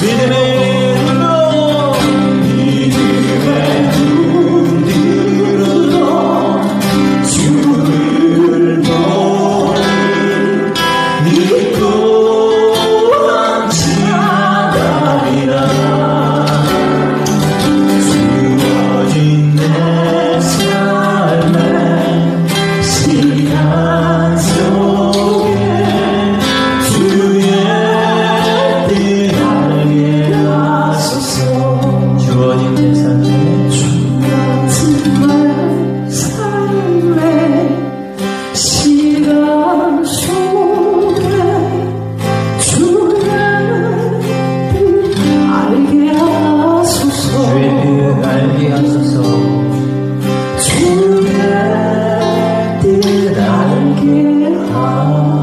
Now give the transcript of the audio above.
뜻 알게